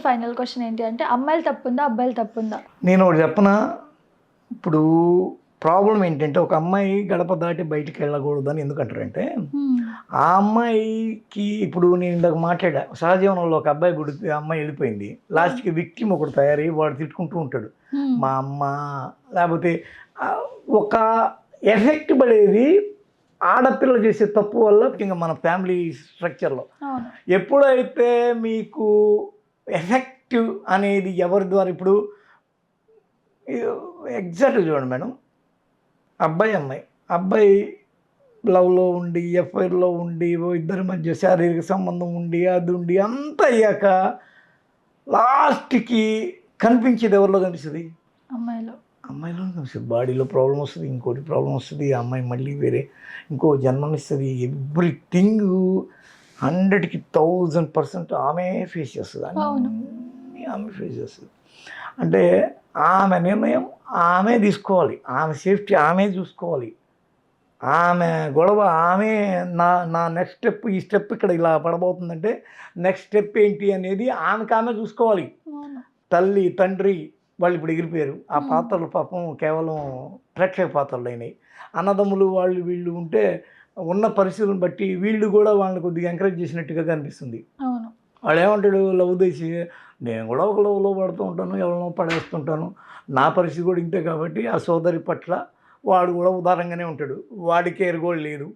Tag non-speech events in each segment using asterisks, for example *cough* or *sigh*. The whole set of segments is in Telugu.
ఫైనల్ క్వశ్చన్ ఏంటి అంటే అమ్మాయిలు తప్పుందా అబ్బాయిలు తప్పుందా? నేను ఒకటి చెప్పనా? ఇప్పుడు ప్రాబ్లం ఏంటంటే ఒక అమ్మాయి గడప దాటి బయటికి వెళ్ళకూడదని ఎందుకంటారంటే ఆ అమ్మాయికి ఇప్పుడు నేను ఇందాక మాట్లాడా సహజీవనంలో ఒక అబ్బాయి పుడితే ఆ అమ్మాయి వెళ్ళిపోయింది. లాస్ట్కి విక్టిమ్ ఒకటి తయారై వాడు తిట్టుకుంటూ ఉంటాడు. మా అమ్మ లేకపోతే ఒక ఎఫెక్ట్ పడేది ఆడపిల్ల చేసే తప్పు వల్ల ఇంకా మన ఫ్యామిలీ స్ట్రక్చర్లో ఎప్పుడైతే మీకు ఎఫెక్టివ్ అనేది ఎవరి ద్వారా ఇప్పుడు ఎగ్జాక్ట్గా చూడండి మేడం. అబ్బాయి అమ్మాయి. అబ్బాయి లవ్లో ఉండి ఎఫ్ఐఆర్లో ఉండి ఇద్దరి మధ్య శారీరక సంబంధం ఉండి అది ఉండి అంత అయ్యాక లాస్ట్కి కనిపించేది ఎవరిలో కనిపిస్తుంది? అమ్మాయిలు. అమ్మాయిలో కనిపిస్తుంది. బాడీలో ప్రాబ్లం వస్తుంది ఇంకోటి ప్రాబ్లం వస్తుంది ఆ అమ్మాయి మళ్ళీ వేరే ఇంకో జన్మనిస్తుంది. ఎవ్రీథింగ్ హండ్రెడ్కి థౌజండ్ పర్సెంట్ ఆమె ఫేస్ చేస్తుంది. అన్నీ ఆమె ఫేస్ చేస్తుంది. అంటే ఆమె నిర్ణయం ఆమె తీసుకోవాలి. ఆమె సేఫ్టీ ఆమె చూసుకోవాలి. ఆమె గొడవ ఆమె నా నా నెక్స్ట్ స్టెప్ ఈ స్టెప్ ఇక్కడ ఇలా పడబోతుందంటే నెక్స్ట్ స్టెప్ ఏంటి అనేది ఆమెకు ఆమె చూసుకోవాలి. తల్లి తండ్రి వాళ్ళు ఇప్పుడు ఎగిరిపోయారు. ఆ. పాత్రలు పాపం కేవలం ప్రేక్షక పాత్రలు అయినాయి. అన్నదమ్ములు వాళ్ళు వీళ్ళు ఉంటే ఉన్న పరిస్థితులను బట్టి వీళ్ళు కూడా వాళ్ళని కొద్దిగా ఎంకరేజ్ చేసినట్టుగా కనిపిస్తుంది. అవును. వాడు ఏమంటాడు లవ్ చేసి నేను కూడా ఒక లవ్లో పడుతూ ఉంటాను ఎవరినో పడేస్తుంటాను. నా పరిస్థితి కూడా ఇంతే కాబట్టి ఆ సోదరి పట్ల వాడు కూడా ఉదారంగానే ఉంటాడు. వాడి కేర్ కూడా లేదు.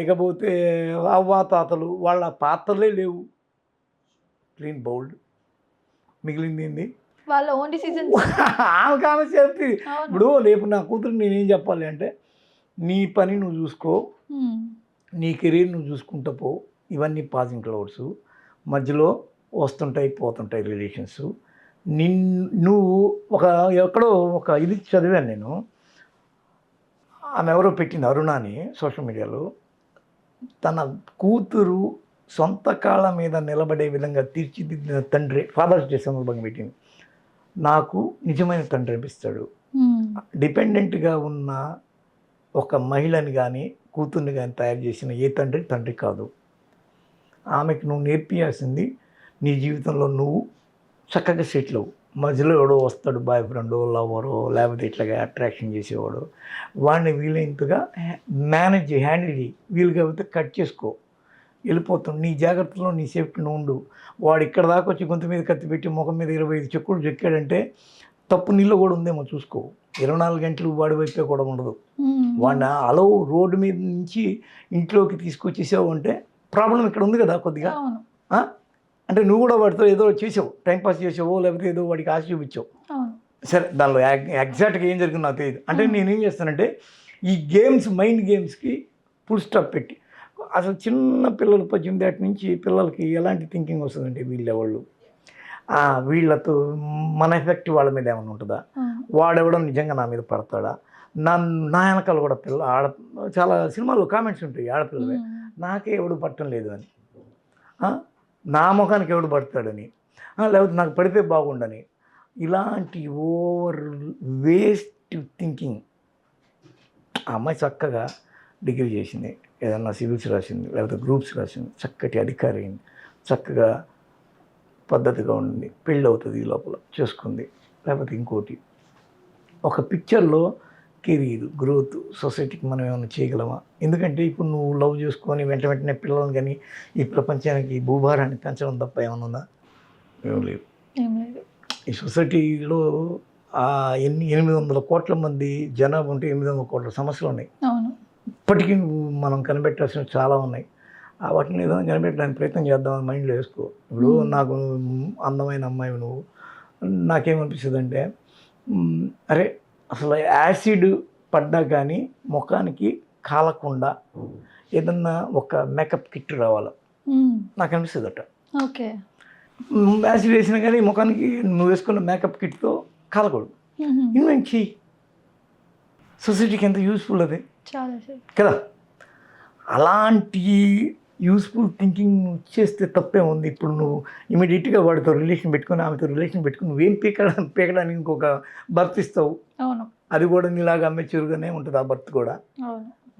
ఇకపోతే అవ్వ తాతలు వాళ్ళ పాత్రలే లేవు. క్లీన్ బౌల్డ్ మిగిలింది ఏంది? వాళ్ళ ఓన్ డిసిజన్ ఆమెకు ఆమె అవును. ఇప్పుడు రేపు నా కూతురు నేనేం చెప్పాలి అంటే నీ పని నువ్వు చూసుకో. నీ కెరీర్ నువ్వు చూసుకుంటూ పో. ఇవన్నీ పాసింగ్ క్లౌడ్స్. మధ్యలో వస్తుంటాయి పోతుంటాయి రిలేషన్స్. నిన్ నువ్వు ఒక ఎక్కడో ఒక ఇది చదివాను నేను. ఆమె ఎవరో పెట్టింది అరుణ అని సోషల్ మీడియాలో. తన కూతురు సొంత కాళ్ళ మీద నిలబడే విధంగా తీర్చిదిద్దిన తండ్రి ఫాదర్స్ డే సందర్భంగా పెట్టింది. నాకు నిజమైన తండ్రి అనిపిస్తాడు. డిపెండెంట్గా ఉన్న ఒక మహిళని కానీ కూతుర్ని కానీ తయారు చేసిన ఏ తండ్రి తండ్రి కాదు. ఆమెకు నువ్వు నేర్పియాల్సింది నీ జీవితంలో నువ్వు చక్కగా సెటిల్ అవ్వు. మధ్యలో ఎవడో వస్తాడు బాయ్ ఫ్రెండో లవరో లేకపోతే ఇట్లాగా అట్రాక్షన్ చేసేవాడు. వాడిని వీలైనంతగా మేనేజ్ హ్యాండిల్ చేయి. వీలు కాకపోతే కట్ చేసుకో. వెళ్ళిపోతాం. నీ జాగ్రత్తలో నీ సేఫ్టీ ఉండు. వాడు ఇక్కడ దాకా వచ్చి గొంతు మీద కత్తి పెట్టి ముఖం మీద ఇరవై ఐదు చెక్కులు చెక్కాడంటే తప్పు నీళ్ళు కూడా ఉందేమో చూసుకో. ఇరవై నాలుగు గంటలు వాడి వైపే కూడా ఉండదు. వాడిని అలో రోడ్డు మీద నుంచి ఇంట్లోకి తీసుకొచ్చేసావు అంటే ప్రాబ్లం ఇక్కడ ఉంది కదా కొద్దిగా? అంటే నువ్వు కూడా వాడితో ఏదో చేసావు టైంపాస్ చేసావో లేకపోతే ఏదో వాడికి ఆశ చూపించావు. సరే దానిలో ఎగ్జాక్ట్గా ఏం జరిగిందో నాకు తెలియదు అంటే నేనేం చేస్తానంటే ఈ గేమ్స్ మైండ్ గేమ్స్కి ఫుల్ స్టాప్ పెట్టి అసలు చిన్న పిల్లలు పద్దెనిమిది ఏటి నుంచి పిల్లలకి ఎలాంటి థింకింగ్ వస్తుందంటే వీళ్ళెవాళ్ళు? వీళ్ళతో మన ఎఫెక్ట్ వాళ్ళ మీద ఏమైనా ఉంటుందా. వాడెవడం నిజంగా నా మీద పడతాడా? నా నా వెనకాల కూడా పిల్ల ఆడ చాలా సినిమాల్లో కామెంట్స్ ఉంటాయి ఆడపిల్లలే. నాకే ఎవడు పట్టడం లేదు అని? నా ముఖానికి ఎవడు పడతాడని. లేకపోతే నాకు పడితే బాగుండని. ఇలాంటి ఓవర్ వేస్ట్ థింకింగ్. ఆ అమ్మాయి చక్కగా డిగ్రీ చేసింది. ఏదన్నా సివిల్స్ రాసింది లేకపోతే గ్రూప్స్ రాసింది. చక్కటి అధికారి అయింది చక్కగా పద్ధతిగా ఉండింది. పెళ్ళి అవుతుంది ఈ లోపల చేసుకుంది. లేకపోతే ఇంకోటి. ఒక పిక్చర్లో కెరీర్ గ్రోత్ సొసైటీకి మనం ఏమైనా చేయగలమా? ఎందుకంటే ఇప్పుడు నువ్వు లవ్ చేసుకొని వెంట వెంటనే పిల్లలను కానీ ఈ ప్రపంచానికి ఈ భూభారాన్ని పెంచడం తప్ప ఏమైనా ఉందా? ఏం లేదు. ఈ సొసైటీలో ఆ ఎన్ని ఎనిమిది వందల కోట్ల మంది జనాభా ఉంటే ఎనిమిది వందల కోట్ల సమస్యలు ఉన్నాయి. అవును. ఇప్పటికీ మనం కనిపెట్టాల్సినవి చాలా ఉన్నాయి. ఆ వాటిని ఏదైనా కనిపెట్టడానికి ప్రయత్నం చేద్దామని మైండ్లో వేసుకో. ఇప్పుడు. నాకు అందమైన అమ్మాయి నువ్వు. నాకేమనిపిస్తుంది అంటే అరే అసలు యాసిడ్ పడ్డా కానీ ముఖానికి కాలకుండా ఏదన్నా ఒక మేకప్ కిట్ రావాలి. నాకు అనిపిస్తుంది అట ఓకే యాసిడ్ వేసినా కానీ ముఖానికి నువ్వు వేసుకున్న మేకప్ కిట్తో కాలకూడదు. ఇన్వెంట్ చెయ్యి? సొసైటీకి ఎంత యూస్ఫుల్ అది. కదా? అలాంటి యూస్ఫుల్ థింకింగ్ చేస్తే తప్పే ఉంది. ఇప్పుడు నువ్వు ఇమీడియట్గా వాడితో రిలేషన్ పెట్టుకొని ఆమెతో రిలేషన్ పెట్టుకుని నువ్వేం పీకడానికి పీకడానికి ఇంకొక బర్త్ ఇస్తావు? అవును. అది కూడా నీలాగా అమ్మెచ్యూర్గానే ఉంటుంది ఆ బర్త్ కూడా.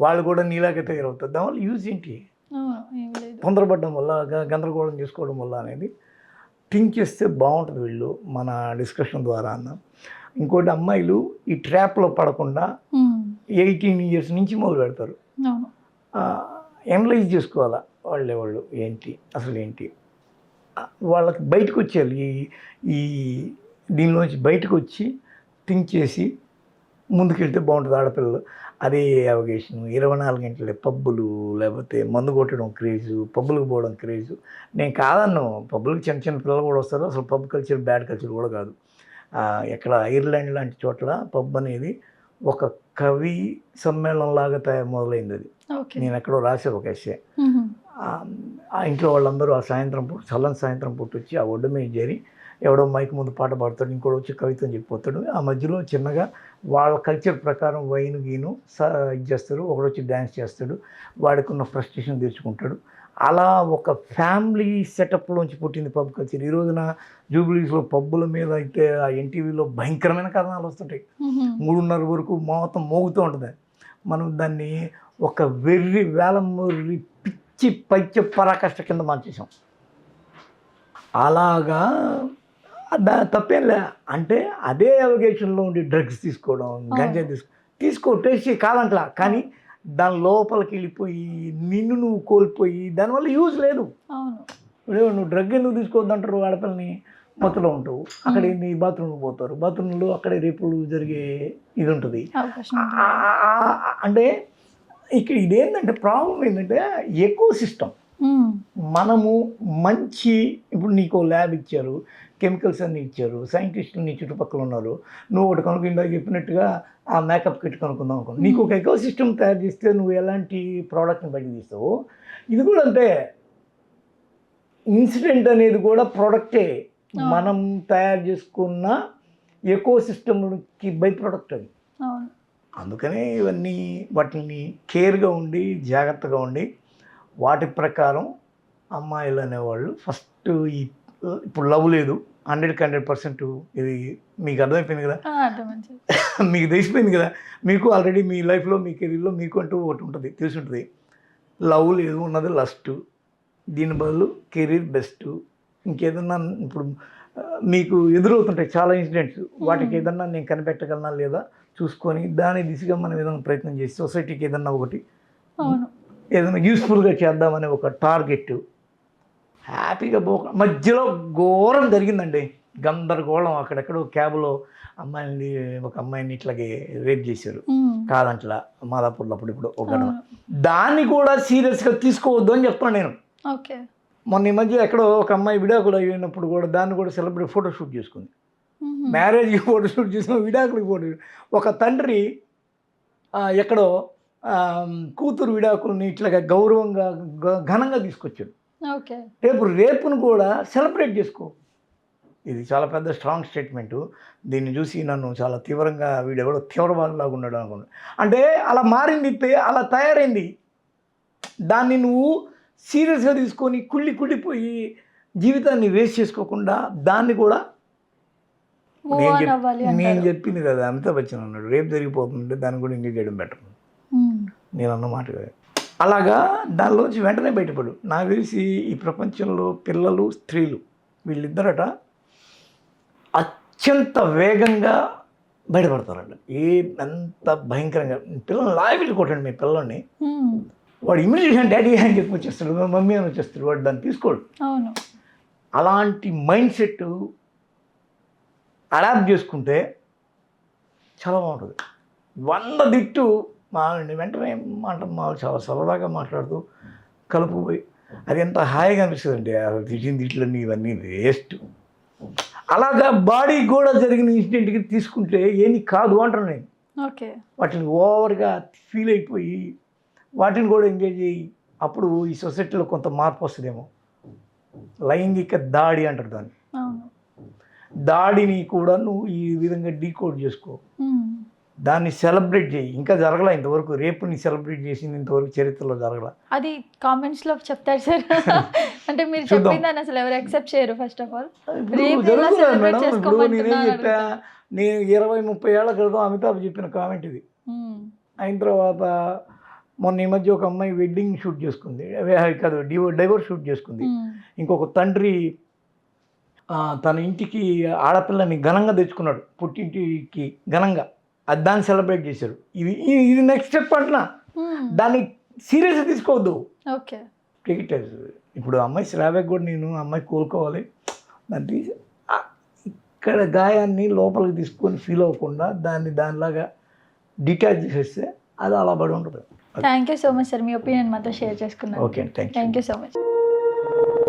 వాళ్ళు కూడా నీలాగే తయారవుతుంది దానివల్ల యూజ్ ఏంటి? తొందరపడడం వల్ల గందరగోళం చేసుకోవడం వల్ల అనేది థింక్ చేస్తే బాగుంటుంది వీళ్ళు మన డిస్కషన్ ద్వారా అన్న. ఇంకోటి అమ్మాయిలు ఈ ట్రాప్లో పడకుండా. ఎయిటీన్ ఇయర్స్ నుంచి మొదలు పెడతారు. ఎనలైజ్ చేసుకోవాలా? వాళ్ళే వాళ్ళు ఏంటి అసలు ఏంటి వాళ్ళకి బయటకు వచ్చేయాలి ఈ ఈ దీనిలోంచి బయటకు వచ్చి థింక్ చేసి ముందుకెళ్తే బాగుంటుంది ఆడపిల్లలు. అదే అవగేషన్ ఇరవై నాలుగు గంటలే పబ్బులు లేకపోతే మందు కొట్టడం క్రేజు పబ్బులకు పోవడం క్రేజు. నేను కాదన్ను పబ్బులకు చిన్న చిన్న పిల్లలు కూడా వస్తారు. అసలు పబ్ కల్చర్ బ్యాడ్ కల్చర్ కూడా కాదు. ఎక్కడ ఐర్లాండ్ లాంటి చోట్ల పబ్ అనేది ఒక కవి సమ్మేళనం లాగా తయారు మొదలైంది అది. నేను ఎక్కడో రాసే ఒక ఎస్సే. ఆ ఇంట్లో వాళ్ళందరూ ఆ సాయంత్రం పూట చల్లని సాయంత్రం పూట వచ్చి ఆ ఒడ్డు మీద చేరి ఎవడో మైక్ ముందు పాట పాడతాడు ఇంకోటి వచ్చి కవిత్వం చెప్పిపోతాడు ఆ మధ్యలో చిన్నగా వాళ్ళ కల్చర్ ప్రకారం వైన్ గీను స ఇది చేస్తారు ఒకడు వచ్చి డ్యాన్స్ చేస్తాడు వాడికి ఉన్న ఫ్రస్ట్రేషన్ తీర్చుకుంటాడు. అలా ఒక ఫ్యామిలీ సెటప్లోంచి పుట్టింది పబ్ కల్చర్. ఈ రోజున జూబిలీస్లో పబ్బుల మీద అయితే ఆ ఎన్టీవీలో భయంకరమైన కథనాలు వస్తుంటాయి. మూడున్నర వరకు మొత్తం మోగుతూ ఉంటుంది. మనం దాన్ని ఒక వెర్రి వేలమొర్రి పిచ్చి పైచ్య పరాకష్ట కింద మార్చేసాం అలాగా దా తప్పేం లే. అంటే అదే అవగేషన్లో ఉండి డ్రగ్స్ తీసుకోవడం గంజా తీసుకో తీసుకో టేస్ట్ కాదంట్లా. కానీ దాని లోపలికి వెళ్ళిపోయి నిన్ను నువ్వు కోల్పోయి దానివల్ల యూజ్ లేదు. నువ్వు డ్రగ్ ఎందుకు తీసుకోవద్దంటారు ఆడపిల్లని మొత్తలో ఉంటావు అక్కడ ఏంది బాత్రూమ్కి పోతారు. బాత్రూంలో అక్కడే రేపులు జరిగే ఇది ఉంటుంది. అంటే ఇక్కడ ఇదేంటంటే ప్రాబ్లం ఏంటంటే ఎకో సిస్టమ్. మనము మంచి ఇప్పుడు నీకు ల్యాబ్ ఇచ్చారు కెమికల్స్ అన్ని ఇచ్చారు సైంటిస్టులు నీ చుట్టుపక్కల ఉన్నారు నువ్వు ఒకటి కనుక ఇందాక చెప్పినట్టుగా ఆ మేకప్ కిట్ కనుక్కుందాం అనుకో నీకు ఒక ఎకో సిస్టమ్ తయారు చేస్తే నువ్వు ఎలాంటి ప్రోడక్ట్ని బయటకు తీస్తావు? ఇది కూడా అంతే. ఇన్సిడెంట్ అనేది కూడా ప్రోడక్టే. మనం తయారు చేసుకున్న ఎకో సిస్టమ్కి బై ప్రోడక్ట్ అది. అవును. అందుకనే ఇవన్నీ వాటిని కేర్గా ఉండి జాగ్రత్తగా ఉండి వాటి ప్రకారం అమ్మాయిలు అనేవాళ్ళు ఫస్ట్ ఈ ఇప్పుడు లవ్ లేదు. హండ్రెడ్కి హండ్రెడ్ పర్సెంట్ ఇది మీకు అర్థమైపోయింది కదా? *laughs* మీకు తెలిసిపోయింది కదా? మీకు ఆల్రెడీ మీ లైఫ్లో మీ కెరీర్లో మీకు అంటూ ఒకటి ఉంటుంది తెలిసి ఉంటుంది లవ్ లేదు ఉన్నది లస్ట్. దీని బదులు కెరీర్ బెస్ట్. ఇంకేదన్నా ఇప్పుడు మీకు ఎదురవుతుంటాయి చాలా ఇన్సిడెంట్స్. వాటికి ఏదన్నా నేను కనిపెట్టగలనా లేదా? చూసుకొని దాని దిశగా మనం ఏదైనా ప్రయత్నం చేసి సొసైటీకి ఏదన్నా ఒకటి ఏదైనా యూస్ఫుల్గా చేద్దామనే ఒక టార్గెట్ హ్యాపీగా పోక మధ్యలో ఘోరం జరిగిందండి. గందరగోళం అక్కడెక్కడో క్యాబ్లో అమ్మాయిని ఒక అమ్మాయిని ఇట్లాగే రేప్ చేశారు. కాదంట్లా మాదాపూర్లో అప్పుడు ఇప్పుడు ఒక. దాన్ని కూడా సీరియస్గా తీసుకోవద్దు అని చెప్తాను నేను. ఓకే. మొన్న ఈ మధ్య ఎక్కడో ఒక అమ్మాయి విడాకులు అయినప్పుడు కూడా దాన్ని కూడా సెలబ్రేట్ ఫోటో షూట్ చేసుకుంది. మ్యారేజ్కి ఫోటో షూట్ చేసిన విడాకులకి ఫోటో ఒక తండ్రి ఎక్కడో కూతురు విడాకుల్ని ఇట్లాగా గౌరవంగా ఘనంగా తీసుకొచ్చాడు. రేపు రేపును కూడా సెలబ్రేట్ చేసుకో. ఇది చాలా పెద్ద స్ట్రాంగ్ స్టేట్మెంటు. దీన్ని చూసి నన్ను చాలా తీవ్రంగా వీడెవడో తీవ్రవాదిలాగా ఉన్నాడు అనుకున్నాను అంటే అలా మారింది అలా తయారైంది. దాన్ని నువ్వు సీరియస్గా తీసుకొని కుళ్ళి కుళ్ళిపోయి జీవితాన్ని వేస్ట్ చేసుకోకుండా దాన్ని కూడా నేను చెప్పింది కదా అమితాబ్ బచ్చన్ అన్నాడు రేపు జరిగిపోతుంటే దాన్ని కూడా ఎంగేజ్ చేయడం బెటర్. నేను అన్న మాట. అలాగా దానిలోంచి వెంటనే బయటపడు. నాకు తెలిసి ఈ ప్రపంచంలో పిల్లలు స్త్రీలు వీళ్ళిద్దరట అత్యంత వేగంగా బయటపడతారంట. ఏ ఎంత భయంకరంగా. పిల్లల్ని లాగిపెట్టి కొట్టండి మీ పిల్లల్ని. వాడు ఇమీడియట్గా డాడీ అని చెప్పి వచ్చేస్తాడు "మా మమ్మీ అని వచ్చేస్తాడు వాడు దాన్ని తీసుకోడు. అలాంటి మైండ్ సెట్ అడాప్ట్ చేసుకుంటే చాలా బాగుంటుంది. వంద దిట్టు మా వెంటనే మాట మా చాలా సరదాగా మాట్లాడుతూ కలుపుకుపోయి అది ఎంత హాయిగా అనిపిస్తుంది అంటే తిట్టిన తిట్లన్నీ ఇవన్నీ వేస్ట్. అలాగా బాడీ కూడా జరిగిన ఇన్సిడెంట్కి తీసుకుంటే ఏమి కాదు అంటాను నేను. ఓకే. వాటిని ఓవర్గా ఫీల్ అయిపోయి వాటిని కూడా ఎంగేజ్ అయ్యి అప్పుడు ఈ సొసైటీలో కొంత మార్పు వస్తుందేమో. లైంగిక దాడి అంటారు దాన్ని. దాడిని కూడా నువ్వు ఈ విధంగా డీకోడ్ చేసుకో. దాన్ని సెలబ్రేట్ చేయి. ఇంకా జరగల ఇంతవరకు. రేపుని సెలబ్రేట్ చేసింది ఇంతవరకు చరిత్రలో జరగల. అది కామెంట్స్లో చెప్తారు సార్. *laughs* అంటే మీరు. చెప్పిందని అసలు ఎవరు యాక్సెప్ట్ చేయరు ఫస్ట్ ఆఫ్ ఆల్ ఇప్పుడు రేపు నేనేం చెప్పా. నేను ఇరవై ముప్పై ఏళ్ళ క్రితం అమితాబ్ చెప్పిన కామెంట్ ఇది. అయిన తర్వాత మొన్న ఈ మధ్య ఒక అమ్మాయి వెడ్డింగ్ షూట్ చేసుకుంది. కాదు డివో డైవర్స్ షూట్ చేసుకుంది. ఇంకొక తండ్రి తన ఇంటికి ఆడపిల్లని ఘనంగా తెచ్చుకున్నాడు. పుట్టింటికి ఘనంగా. అది దాన్ని సెలబ్రేట్ చేశారు. ఇది ఇది- నెక్స్ట్ స్టెప్ అంటున్నా. దాన్ని సీరియస్గా తీసుకోవద్దు. ఓకే. టికెట్ ఇప్పుడు అమ్మాయి శ్రావ్యకు కూడా నేను అమ్మాయి కోలుకోవాలి. దాన్ని ఇక్కడ గాయాన్ని లోపలికి తీసుకొని ఫీల్ అవ్వకుండా దాన్ని దానిలాగా డిటాచ్ చేసేస్తే అది అలా పడి ఉంటుంది. Thank you so much sir me opinion మాతో షేర్ చేసుకున్నారు okay thank you thank you so much